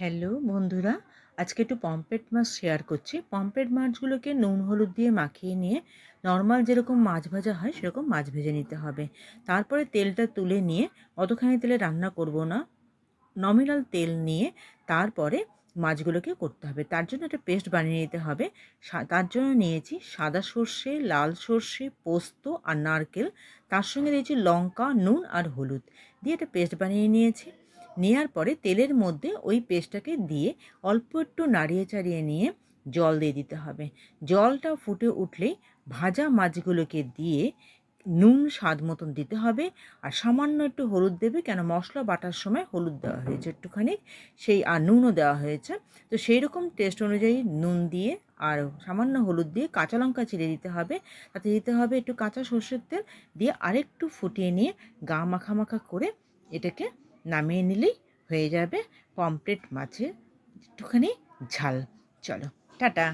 Hello বন্ধুরা, আজকে একটু পম্পেট মাছ শেয়ার করছি। পম্পেট মাছগুলোকে নুন, হলুদ দিয়ে মাখিয়ে নিয়ে নর্মাল যেরকম মাছ ভাজা হয় সেরকম মাছ ভেজে নিতে হবে। তারপরে তেলটা তুলে নিয়ে অতখানি তেলে রান্না করব না। নমিনাল তেল নিয়ে তারপরে মাছগুলোকে করতে হবে। তার জন্য একটা পেস্ট বানিয়ে নিতে হবে। তার জন্য নিয়েছি সাদা সর্ষে, লাল সর্ষে, পোস্ত আর নারকেল। তার সঙ্গে দিয়েছি লঙ্কা, নুন আর হলুদ। দিয়ে একটা পেস্ট বানিয়ে নিয়েছি। নেওয়ার পরে তেলের মধ্যে ওই পেস্টটাকে দিয়ে অল্প একটু নাড়িয়ে চাড়িয়ে নিয়ে জল দিয়ে দিতে হবে। জলটা ফুটে উঠলেই ভাজা মাছগুলোকে দিয়ে নুন স্বাদ মতন দিতে হবে আর সামান্য একটু হলুদ দেবে কেন মশলা বাটার সময় হলুদ দেওয়া হয়েছে একটুখানি, সেই আর নুনও দেওয়া হয়েছে। তো সেই রকম টেস্ট অনুযায়ী নুন দিয়ে আর সামান্য হলুদ দিয়ে কাঁচা লঙ্কা চিড়ে দিতে হবে। তাতে দিতে হবে একটু কাঁচা সর্ষের তেল দিয়ে আরেকটু ফুটিয়ে নিয়ে গা মাখা মাখা করে এটাকে নামিয়ে নিলেই হয়ে যাবে পমপ্লেট মাছের একটুখানি ঝাল। চলো টাটা।